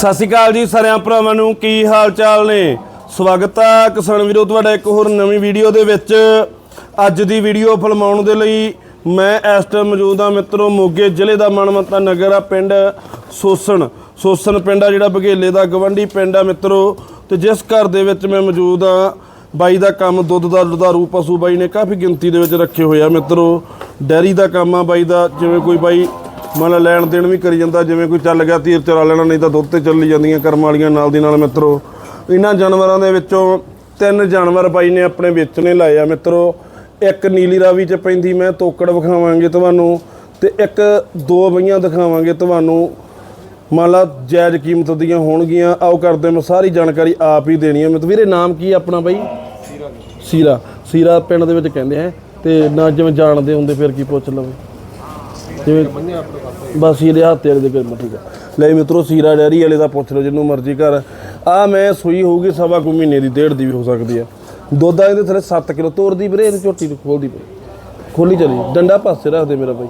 ਸਤਿ ਸ਼੍ਰੀ ਅਕਾਲ ਜੀ ਸਾਰਿਆਂ ਭਰਾਵਾਂ ਨੂੰ, ਕੀ ਹਾਲ ਚਾਲ ਨੇ? ਸਵਾਗਤ ਆ ਕਿਸਾਨ ਵੀਰੋ, ਤੁਹਾਡਾ ਇੱਕ ਹੋਰ ਨਵੀਂ ਵੀਡੀਓ ਦੇ ਵਿੱਚ। ਅੱਜ ਦੀ ਵੀਡੀਓ ਫਿਲਮਾਉਣ ਦੇ ਲਈ ਮੈਂ ਇਸ ਟਾਈਮ ਮੌਜੂਦ ਹਾਂ ਮਿੱਤਰੋ, ਮੋਗੇ ਜ਼ਿਲ੍ਹੇ ਦਾ ਮਨਮੱਤਾ ਨਗਰ ਆ, ਪਿੰਡ ਸੋਸਣ। ਸੋਸਣ ਪਿੰਡ ਆ ਜਿਹੜਾ ਬਘੇਲੇ ਦਾ, ਗਵੰਡੀ ਪਿੰਡ ਆ ਮਿੱਤਰੋ। ਤੇ ਜਿਸ ਘਰ ਦੇ ਵਿੱਚ ਮੈਂ ਮੌਜੂਦ ਆ, ਬਾਈ ਦਾ ਕੰਮ ਦੁੱਧ ਦਾ, ਦੁਧਾਰੂ ਪਸ਼ੂ ਬਾਈ ਨੇ ਕਾਫੀ ਗਿਣਤੀ ਦੇ ਵਿੱਚ ਰੱਖੇ ਹੋਏ ਆ ਮਿੱਤਰੋ। ਡੈਰੀ ਦਾ ਕੰਮ ਆ ਬਾਈ ਦਾ, ਜਿਵੇਂ ਕੋਈ ਬਾਈ ਮੰਨ ਲੈਣ ਦੇਣ ਵੀ ਕਰੀ ਜਾਂਦਾ ਜਿਵੇਂ ਕੋਈ ਚੱਲ ਗਿਆ ਤੀਰ ਚਰਾ ਲੈਣਾ ਨਹੀਂ ਤਾਂ ਦੁੱਧ ਤੇ ਚੱਲੀ ਜਾਂਦੀਆਂ ਕਰਮ ਵਾਲੀਆਂ ਨਾਲ ਦੀ ਨਾਲ ਮਿੱਤਰੋ। ਇਹਨਾਂ ਜਾਨਵਰਾਂ ਦੇ ਵਿੱਚੋਂ ਤਿੰਨ ਜਾਨਵਰ ਬਾਈ ਨੇ ਆਪਣੇ ਵੇਚਣੇ ਲਾਏ ਆ ਮਿੱਤਰੋ। ਇੱਕ ਨੀਲੀ ਰਾਵੀ ਚ ਪੈਂਦੀ ਮੈਂ ਤੋਕੜ ਵਿਖਾਵਾਂਗੇ ਤੁਹਾਨੂੰ ਤੇ ਇੱਕ ਦੋ ਬਈਆਂ ਦਿਖਾਵਾਂਗੇ ਤੁਹਾਨੂੰ। ਮੰਨ ਲਾ ਜਾਇਜ਼ ਕੀਮਤ ਦੀਆਂ ਹੋਣਗੀਆਂ ਆਓ ਕਰਦੇ ਮੈਂ ਸਾਰੀ ਜਾਣਕਾਰੀ ਆਪ ਹੀ ਦੇਣੀ ਹੈ। ਮਤ ਵੀਰੇ ਨਾਮ ਕੀ ਆਪਣਾ ਬਾਈ? ਸੀਰਾ। ਸੀਰਾ। ਪਿੰਡ ਦੇ ਵਿੱਚ ਕਹਿੰਦੇ ਹੈ ਤੇ ਨਾ ਜਿਵੇਂ ਜਾਣਦੇ ਹੁੰਦੇ ਫਿਰ ਕੀ ਪੁੱਛ ਲਵੇ? ਜਿਵੇਂ ਬਸ ਇਹਦੇ ਹੱਥ ਵਾਲੇ ਦੇ ਕਰ ਠੀਕ ਆ ਲੈ ਮਿੱਤਰੋ, ਸੀਰਾ ਡੈਰੀ ਵਾਲੇ ਦਾ ਪੁੱਛ ਲਓ ਜਿੰਨੂੰ ਮਰਜ਼ੀ ਘਰ। ਆ ਮੈਂ ਸੂਈ ਹੋਊਗੀ ਸਵਾ ਕੁ ਮਹੀਨੇ ਦੀ, ਡੇਢ ਦੀ ਵੀ ਹੋ ਸਕਦੀ ਆ। ਦੁੱਧ ਆ ਇਹਦੇ ਥੱਲੇ 7 ਕਿਲੋ, ਤੋਰਦੀ ਵੀਰੇ, ਇਹਦੀ ਝੋਟੀ ਨੂੰ ਖੋਲਦੀ ਪਈ ਖੋਲੀ ਚਲੀ, ਡੰਡਾ ਪਾਸੇ ਰੱਖ ਦੇ ਮੇਰਾ ਬਾਈ।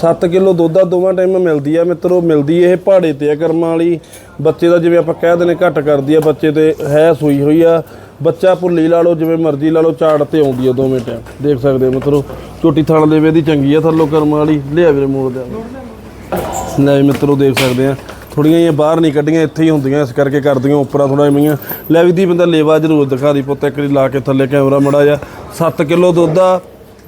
7 ਕਿਲੋ ਦੁੱਧ ਆ, ਦੋਵਾਂ ਟਾਈਮ ਮਿਲਦੀ ਆ, ਮਿੱਤਰੋ, ਮਿਲਦੀ ਇਹ ਪਹਾੜੇ ਤੇ ਆ ਕਰਮਾਂ ਵਾਲੀ। ਬੱਚੇ ਦਾ ਜਿਵੇਂ ਆਪਾਂ ਕਹਿ ਦਿੰਦੇ, ਘੱਟ ਕਰਦੀ ਆ, ਬੱਚੇ ਤੇ ਹੈ ਸੂਈ ਹੋਈ ਆ। ਬੱਚਾ ਭੁੱਲੀ ਲਾ ਲਓ, ਜਿਵੇਂ ਮਰਜ਼ੀ ਲਾ ਲਓ, ਝਾੜ ਤੇ ਆਉਂਦੀ ਆ ਦੋਵੇਂ ਟਾਈਮ ਦੇਖ ਸਕਦੇ ਹੋ ਮਿੱਤਰੋ, ਝੋਟੀ ਥਣ ਦੇ ਦੀ ਚੰਗੀ ਆ, ਥੱਲੋਂ ਕਰਮ ਵਾਲੀ, ਲਿਆ ਵੀਰੇ ਮੋੜ ਦੇ। ਲੈ ਜੀ ਮਿੱਤਰੋ, ਦੇਖ ਸਕਦੇ ਆ। ਥੋੜੀਆਂ ਜਿਹੀਆਂ ਬਾਹਰ ਨਹੀਂ ਕੱਢੀਆਂ, ਇੱਥੇ ਹੀ ਹੁੰਦੀਆਂ, ਇਸ ਕਰਕੇ ਕਰਦੀਆਂ, ਉੱਪਰਾਂ ਥੋੜਾ ਜਿਹੀਆਂ ਲੈ ਵੀ ਦੀ ਬੰਦਾ ਲੇਵਾ ਜ਼ਰੂਰ ਦਿਖਾ ਦੀ ਪੁੱਤ, ਇੱਕ ਵਾਰੀ ਲਾ ਕੇ ਥੱਲੇ ਕੈਮਰਾ ਮੜਾ ਜਾ 7 ਕਿਲੋ ਦੁੱਧ ਆ,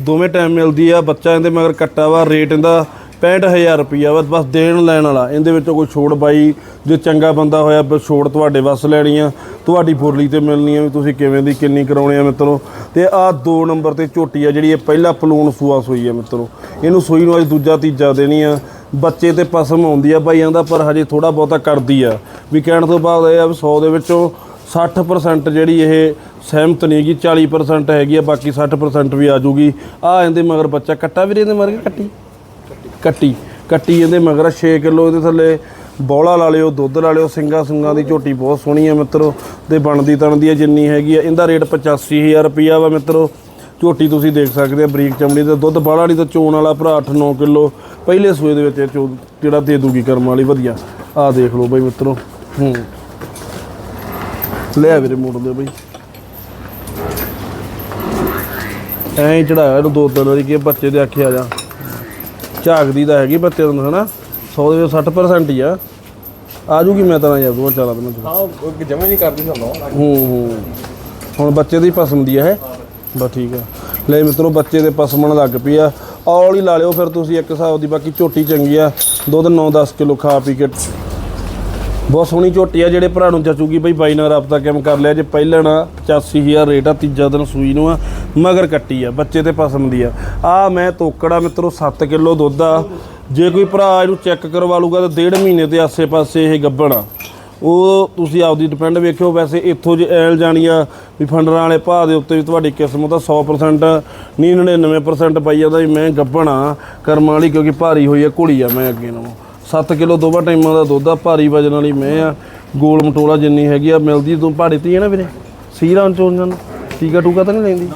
ਦੋਵੇਂ ਟਾਈਮ ਮਿਲਦੀ ਆ, ਬੱਚਾ ਇਹਦੇ ਮਗਰ ਕੱਟਾ ਵਾ ਰੇਟ ਇਹਦਾ 65000 ਰੁਪਈਆ ਵਾ, ਬਸ ਦੇਣ ਲੈਣ ਵਾਲਾ। ਇਹਦੇ ਵਿੱਚੋਂ ਕੋਈ ਛੋੜ ਬਾਈ, ਜੇ ਚੰਗਾ ਬੰਦਾ ਹੋਇਆ ਬਸ ਛੋੜ ਤੁਹਾਡੇ ਵੱਸ ਲੈਣੀ ਆ। ਤੁਹਾਡੀ ਫੁਰਲੀ ਤੇ ਮਿਲਣੀ ਆ ਵੀ ਤੁਸੀਂ ਕਿਵੇਂ ਦੀ, ਕਿੰਨੀ ਕਰਾਉਣੀ ਆ ਮਿੱਤਰੋ। ਤੇ ਆਹ ਦੋ ਨੰਬਰ ਤੇ ਝੋਟੀ ਆ ਜਿਹੜੀ ਇਹ ਪਹਿਲਾ ਪਲੂਣ ਸੂਆ ਸੂਈ ਆ ਮਿੱਤਰੋ। ਇਹਨੂੰ ਸੂਈ ਨੂੰ ਅੱਜ ਦੂਜਾ ਤੀਜਾ ਦੇਣੀ ਆ। ਬੱਚੇ ਤੇ ਪਸਮ ਆਉਂਦੀ ਆ ਬਾਈਆਂ ਦਾ, ਪਰ ਹਜੇ ਥੋੜਾ ਬਹੁਤਾ ਕਰਦੀ ਆ। ਵੀ ਕਹਿਣ ਤੋਂ ਬਾਅਦ ਇਹ ਆ ਵੀ 100 ਦੇ ਵਿੱਚੋਂ 60% ਜਿਹੜੀ ਇਹ ਸਹਿਮਤ ਨਹੀਂ ਹੈਗੀ 40% ਹੈਗੀ ਆ, ਬਾਕੀ 60% ਵੀ ਆ ਜੂਗੀ। ਆ ਇਹਦੇ ਮਗਰ ਬੱਚਾ ਕੱਟਾ ਵੀਰੇ, ਇਹਦੇ ਮਗਰ ਕੱਟੀ। ਕੱਟੀ ਕੱਟੀ ਇਹਦੇ ਮਗਰ 6 ਕਿਲੋ ਇਹਦੇ ਥੱਲੇ ਬੌਲਾ ਲਾ ਲਿਓ, ਦੁੱਧ ਲਾ ਲਿਓ ਸਿੰਗਾ ਸੁੰਗਾ ਦੀ ਝੋਟੀ ਬਹੁਤ ਸੋਹਣੀ ਆ ਮਿੱਤਰੋ, ਤੇ ਬਣਦੀ ਤਣਦੀ ਹੈ ਜਿੰਨੀ ਹੈਗੀ ਆ। ਇਹਦਾ ਰੇਟ 85000 ਰੁਪਿਆ ਵਾ ਮਿੱਤਰੋ। ਝੋਟੀ ਤੁਸੀਂ ਦੇਖ ਸਕਦੇ ਆ ਬਰੀਕ ਚਮੜੀ ਦਾ ਦੁੱਧ ਬਾਹਲਾ ਨਹੀਂ ਤਾਂ ਚੋਣ ਵਾਲਾ ਭਰਾ 8-9 ਕਿਲੋ, ਪਹਿਲੇ ਸੂਏ ਦੇ ਵਿੱਚ ਚੋ ਜਿਹੜਾ ਦੇ ਦੂਗੀ ਕਰਮ ਵਾਲੀ, ਵਧੀਆ। ਆਹ ਦੇਖ ਲਓ ਬਾਈ ਮਿੱਤਰੋ। ਹੂੰ। ਲੈ ਵੀਰੇ ਮੋੜ ਦੇ ਬਾਈ। ਐਂ ਚੜਾਇਆ ਇਹਨੂੰ ਦੋ ਤਿੰਨ ਵਾਰੀ ਕਿ ਬੱਚੇ ਦੇ ਆਖੇ ਆ ਜਾ। ਝਾਕਦੀ ਤਾਂ ਹੈਗੀ ਬੱਚੇ ਨੂੰ ਹਨਾ? 100 ਦੇ ਵਿੱਚ 60% ਹੀ ਆ। ਆ ਜੂਗੀ ਮੈਂ ਤਾਂ ਯਾਰ ਦੋ ਚਾਲਾ ਦਿਨਾਂ ਹਾਂ ਉਹ ਜਮੇ ਨਹੀਂ ਕਰਦੀ ਹੁੰਦਾ ਹੂੰ ਹੂੰ। ਹੁਣ ਬੱਚੇ ਦੀ ਪਸੰਦ ਦੀ ਆ ਹੈ ਬਸ ਠੀਕ ਆ। ਲੈ ਮਿੱਤਰੋ ਬੱਚੇ ਦੇ ਪਸਮਣ ਲੱਗ ਪਈ ਆ। ਔਲ ਹੀ ਲਾ ਲਿਓ ਫਿਰ ਤੁਸੀਂ ਇੱਕ ਹਿਸਾਬ ਦੀ ਬਾਕੀ ਝੋਟੀ ਚੰਗੀ ਆ। ਦੁੱਧ 9-10 ਕਿਲੋ ਖਾ ਪੀ ਕੇ ਬਹੁਤ ਸੋਹਣੀ ਝੋਟੀ ਆ ਜਿਹੜੇ ਭਰਾ ਨੂੰ ਜਚੂਗੀ ਬਈ, ਬਾਈ ਨਾਲ ਰਾਬਤਾ ਕਿਵੇਂ ਕਰ ਲਿਆ? ਜੇ ਪਹਿਲਣ 85000 ਰੇਟ ਆ, ਤੀਜਾ ਦਿਨ ਸੂਈ ਨੂੰ ਆ, ਮਗਰ ਕੱਟੀ ਆ, ਬੱਚੇ ਤੇ ਪਸਮ ਦੀ ਆ। ਆ ਮੈਂ ਤੋਕੜਾ ਮਿੱਤਰੋ 7 ਕਿਲੋ ਦੁੱਧ ਆ। ਜੇ ਕੋਈ ਭਰਾ ਇਹਨੂੰ ਚੈੱਕ ਕਰਵਾ ਲੂਗਾ ਤਾਂ ਡੇਢ ਮਹੀਨੇ ਦੇ ਆਸੇ-ਪਾਸੇ ਇਹ ਗੱਭਣ ਆ। ਉਹ ਤੁਸੀਂ ਆਪਦੀ ਡਿਪੈਂਡ ਵੇਖਿਓ, ਵੈਸੇ ਇੱਥੋਂ ਜੇ ਐਲ ਜਾਣੀ ਆ, ਵੀ ਫੰਡਰਾਂ ਵਾਲੇ ਭਾਅ ਦੇ ਉੱਤੇ ਵੀ ਤੁਹਾਡੀ ਕਿਸਮਤ ਆ 100% ਨਹੀਂ 99% ਪਾਈ ਜਾਂਦਾ ਵੀ ਮੈਂ ਗੱਭਣ ਆ, ਕਰਮਾਂ ਵਾਲੀ ਕਿਉਂਕਿ ਭਾਰੀ ਹੋਈ ਆ ਘੋੜੀ ਆ ਮੈਂ ਅੱਗੇ ਨੂੰ 7 ਕਿਲੋ ਦੋਵਾਂ ਟਾਈਮਾਂ ਦਾ ਦੁੱਧ ਆ, ਭਾਰੀ ਵਜਨ ਵਾਲੀ ਮੈਂ ਆ। ਗੋਲ ਮਟੋਲਾ ਜਿੰਨੀ ਹੈਗੀ ਆ, ਮਿਲਦੀ ਤੂੰ ਪਹਾੜੇ ਤੇ ਹੀ ਆ ਨਾ ਵੀਰੇ? ਸੀਰਾਂ ਚੋਂ ਜਨ ਟੀਕਾ ਟੂਕਾ ਤਾਂ ਨਹੀਂ ਲੈਂਦੀ?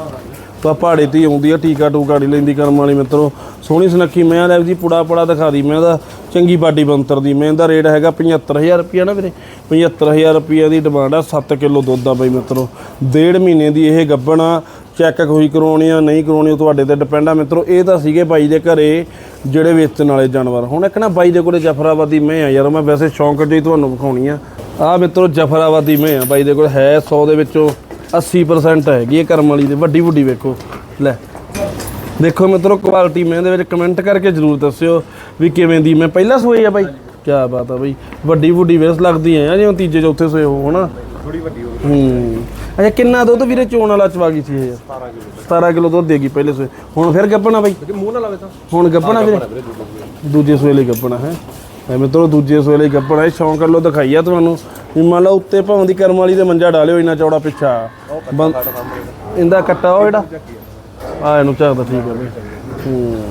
ਤਾਂ ਪਹਾੜੇ ਤੇ ਹੀ ਆਉਂਦੀ ਆ, ਟੀਕਾ ਟੂਕਾ ਨਹੀਂ ਲੈਂਦੀ ਕਰਮ ਵਾਲੀ ਮਿੱਤਰੋ। ਸੋਹਣੀ ਸੁਨੱਖੀ ਮੈਂ ਲੈ ਜੀ, ਪੁੜਾ ਪੁੜਾ ਦਿਖਾ ਦੀ ਮੈਂ ਦਾ ਚੰਗੀ ਬਾਡੀ ਬੰਤਰ ਦੀ। ਮੈਂ ਦਾ ਰੇਟ ਹੈਗਾ 75000 ਰੁਪਿਆ ਨਾ ਵੀਰੇ। 75000 ਰੁਪਿਆ ਦੀ ਡਿਮਾਂਡ ਆ 7 ਕਿਲੋ ਦੁੱਧ ਆ ਬਈ ਮਿੱਤਰੋ। ਡੇਢ ਮਹੀਨੇ ਦੀ ਇਹ ਗੱਬਣ ਆ ਚੈੱਕ ਕੋਈ ਕਰਾਉਣੀ ਆ, ਨਹੀਂ ਕਰਾਉਣੀ, ਉਹ ਤੁਹਾਡੇ ਤੇ ਡਿਪੈਂਡ ਆ ਮਿੱਤਰੋ। ਇਹ ਤਾਂ ਸੀਗੇ ਬਾਈ ਦੇ ਘਰੇ ਜਿਹੜੇ ਵੇਚਣ ਵਾਲੇ ਜਾਨਵਰ। ਹੁਣ ਇੱਕ ਨਾ ਬਾਈ ਦੇ ਕੋਲੇ ਜਫਰਾਬਾਦੀ ਮੈਂ ਆ ਯਾਰ, ਮੈਂ ਵੈਸੇ ਸ਼ੌਂਕ ਜਿਹੀ ਤੁਹਾਨੂੰ ਵਿਖਾਉਣੀ ਆ। ਆ ਮਿੱਤਰੋ ਜਫਰਾਬਾਦੀ ਮੈਂ ਆ ਬਾਈ ਦੇ ਕੋਲ, ਹੈ 100 ਦੇ ਵਿੱਚੋਂ 80% ਹੈਗੀ ਇਹ ਕਰਮ ਵਾਲੀ ਦੇ ਵੱਡੀ ਵੱਡੀ ਵੇਖੋ। ਲੈ ਦੇਖੋ ਮਿੱਤਰੋ ਕੁਆਲਿਟੀ ਮੈਂ ਦੇ ਵਿੱਚ ਕਮੈਂਟ ਕਰਕੇ ਜਰੂਰ ਦੱਸਿਓ ਵੀ ਕਿਵੇਂ ਦੀ। ਮੈਂ ਪਹਿਲਾਂ ਸੋਈ ਆ ਬਾਈ। ਕੀ ਬਾਤ ਆ ਬਾਈ। ਵੱਡੀ ਵੱਡੀ ਵੇਸ ਲੱਗਦੀ ਆ ਜਿਵੇਂ ਤੀਜੇ ਚੌਥੇ ਸੋਏ ਹੋ ਹਨਾ? ਥੋੜੀ ਵੱਡੀ ਹੋ ਹੂੰ। ਅੱਛਾ ਕਿੰਨਾ ਦੁੱਧ ਵੀਰੇ ਚੋਣ ਵਾਲਾ ਚਵਾ ਗਈ ਸੀ ਇਹ? 17 ਕਿਲੋ 17 ਕਿਲੋ ਦੁੱਧ ਦੇਗੀ ਪਹਿਲੇ ਸੋਏ। ਹੁਣ ਫਿਰ ਗੱਪਣਾ ਬਾਈ। ਮੂੰਹ ਨਾ ਲਾਵੇ ਤਾਂ। ਹੁਣ ਗੱਪਣਾ ਵੀਰੇ। ਦੂਜੇ ਸੋਏ ਲਈ। ਗੱਪਣਾ ਹੈ? ਐ ਮਿੱਤਰੋ ਦੂਜੇ ਸੋਏ ਲਈ ਗੱਪਣਾ। ਇਹ ਸ਼ੌਂਕ ਵੱਲੋਂ ਦਿਖਾਈ ਆ ਤੁਹਾਨੂੰ ਵੀ ਮੰਨ ਲਓ ਉੱਤੇ ਭਾਵੇਂ ਦੀ ਕਰਮ ਵਾਲੀ ਦੇ ਮੰਜਾ ਡਾਲਿਓ ਇੰਨਾ ਚੌੜਾ ਪਿੱਛਾ। ਇਹਦਾ ਕੱਟਾ ਉਹ ਜਿਹੜਾ? ਆ ਇਹਨੂੰ ਝਾਕਦਾ ਠੀਕ ਹੈ ਬਈ। ਹੂੰ।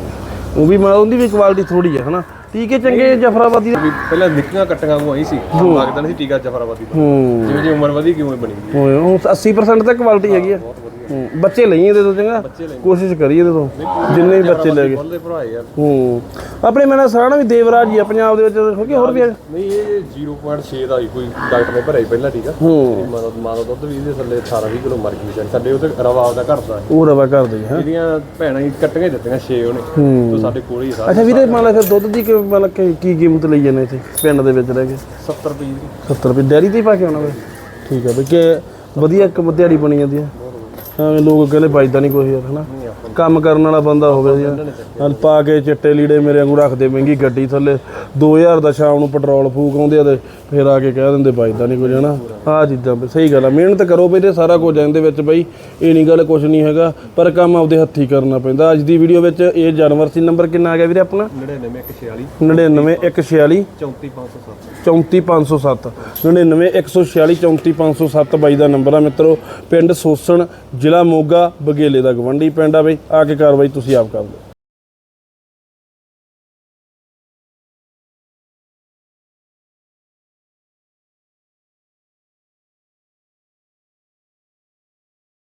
ਉਹ ਵੀ ਮੈਂ ਉਹਦੀ ਵੀ ਕੁਆਲਿਟੀ ਥੋੜੀ ਹੈ ਹਨਾ। ਟੀਕੇ ਚੰਗੇ ਜਫਰਾਬਾਦੀ ਦੇ। ਵੀ ਪਹਿਲਾਂ ਨਿੱਕੀਆਂ ਕੱਟੀਆਂ ਆਈ ਸੀ ਲੱਗਦਾ ਨਹੀਂ ਸੀ ਟੀਕਾ ਜਫਰਾਬਾਦੀ ਦਾ। ਹੂੰ। ਜਿਵੇਂ ਜਿਵੇਂ ਉਮਰ ਵਧੀ ਕਿਉਂ ਬਣੀ ਹੋਏ ਉਹ 80% ਤੱਕ ਕੁਆਲਿਟੀ ਹੈਗੀ ਆ। ਬਹੁਤ ਵਧੀਆ। ਹੂੰ, ਬੱਚੇ ਲਈ ਇਹਦੇ ਤੋਂ ਚੰਗਾ? ਕੋਸ਼ਿਸ਼ ਕਰੀ ਇਹਦੇ ਤੋਂ ਜਿੰਨੇ ਵੀ ਬੱਚੇ ਲੈ ਗਏ। ਯਾਰ। ਹੂੰ ਆਪਣੇ ਮੈਨਾਂ ਸਰਾਣਾ ਵੀ ਦੇਵਰਾਜ ਹੀ ਆ ਪੰਜਾਬ ਦੇ ਵਿੱਚ ਹੋ ਕਿ ਹੋਰ ਵੀ ਆ? ਨਹੀਂ ਇਹ 0.6 ਦਾ ਹੀ ਕੋਈ ਡਾਕਟਰ ਨੇ ਭਰਿਆ ਸੀ ਪਹਿਲਾਂ ਠੀਕ ਆ? ਹੂੰ। ਮਾਂ ਦਾ ਮਾਂ ਦਾ ਦੁੱਧ ਵੀ ਇਹਦੇ ਥੱਲੇ 18 20 ਕਿਲੋ ਮਰ ਗਈ ਵਿਚਾਰੀ। ਸਾਡੇ ਉਹ ਤੇ ਰਵਾ ਦਾ। ਘਟਦਾ ਉਹ ਰਵਾ ਕਰਦੇ ਹੈ ਇਹਦੀਆਂ ਭੈਣਾਂ ਹੀ ਕੱਟੀਆਂ ਹੀ ਦਿੱਤੀਆਂ 6 ਉਹਨੇ। ਹੂੰ। ਤੇ ਸਾਡੇ ਕੋਲ ਹੀ ਸਾਰਾ। ਅੱਛਾ ਵੀਰੇ ਮੰਨ ਲਾ ਫਿਰ ਦੁੱਧ ਦੀ ਕਿ- ਮਤਲਬ ਕਿ ਕੀ ਕੀਮਤ ਲਈ ਜਾਂਦੇ ਇੱਥੇ? ਪਿੰਡ ਦੇ ਵਿੱਚ ਰਹਿ ਕੇ? 70 ਰੁਪਏ ਦੀ। 70 ਰੁਪਏ। ਡੈਰੀ ਤੇ ਹੀ ਪਾ ਕੇ ਆਉਣਾ ਵੇ? ਠੀਕ ਆ ਬਈ ਕਿ ਵਧੀਆ ਇੱਕ ਦਿਹਾੜੀ ਬਣੀ ਜਾਂਦੀ ਆ। ਐਵੇਂ ਲੋਕ ਕਹਿੰਦੇ ਬਾਈਦਾ ਨਹੀਂ ਕੋਈ ਯਾਰ ਹਨਾ? ਕੰਮ ਕਰਨ ਵਾਲਾ ਬੰਦਾ ਹੋਵੇ ਯਾਰ ਹਲ ਪਾ ਕੇ ਚਿੱਟੇ ਲੀੜੇ ਮੇਰੇ ਵਾਂਗੂ ਰੱਖਦੇ ਮਹਿੰਗੀ ਗੱਡੀ ਥੱਲੇ। 2000 ਦਾ ਸ਼ਾਮ ਨੂੰ ਪੈਟਰੋਲ ਫੂਕ ਆਉਂਦੇ ਆ ਤੇ ਫਿਰ ਆ ਕੇ ਕਹਿ ਦਿੰਦੇ ਬਾਈਦਾ ਨਹੀਂ ਕੁਝ ਹਨਾ। ਆਹ ਚੀਜ਼ਾਂ ਸਹੀ ਗੱਲ ਆ। ਮਿਹਨਤ ਕਰੋ ਬਈ ਤੇ ਸਾਰਾ ਕੁਝ ਇਹਦੇ ਵਿੱਚ ਬਈ ਇਹ ਨਹੀਂ ਗੱਲ ਕੁਝ ਨਹੀਂ ਹੈਗਾ ਪਰ ਕੰਮ ਆਪਦੇ ਹੱਥੀ ਕਰਨਾ ਪੈਂਦਾ। ਅੱਜ ਦੀ ਵੀਡੀਓ ਵਿੱਚ ਇਹ ਜਾਨਵਰ ਸੀ। ਨੰਬਰ ਕਿੰਨਾ ਆ ਗਿਆ ਵੀਰੇ ਆਪਣਾ? 99 146 99146 34507 34507 99146 ਬਾਈ ਦਾ ਨੰਬਰ ਆ ਮਿੱਤਰੋ। ਪਿੰਡ ਸੋਸਣ ਜ਼ਿਲ੍ਹਾ ਮੋਗਾ ਬਗੇਲੇ ਦਾ ਗਵੰਡੀ ਪਿੰਡ ਆ ਬਈ ਆ ਕੇ ਕਾਰਵਾਈ ਤੁਸੀਂ ਆਪ ਕਰ ਲਓ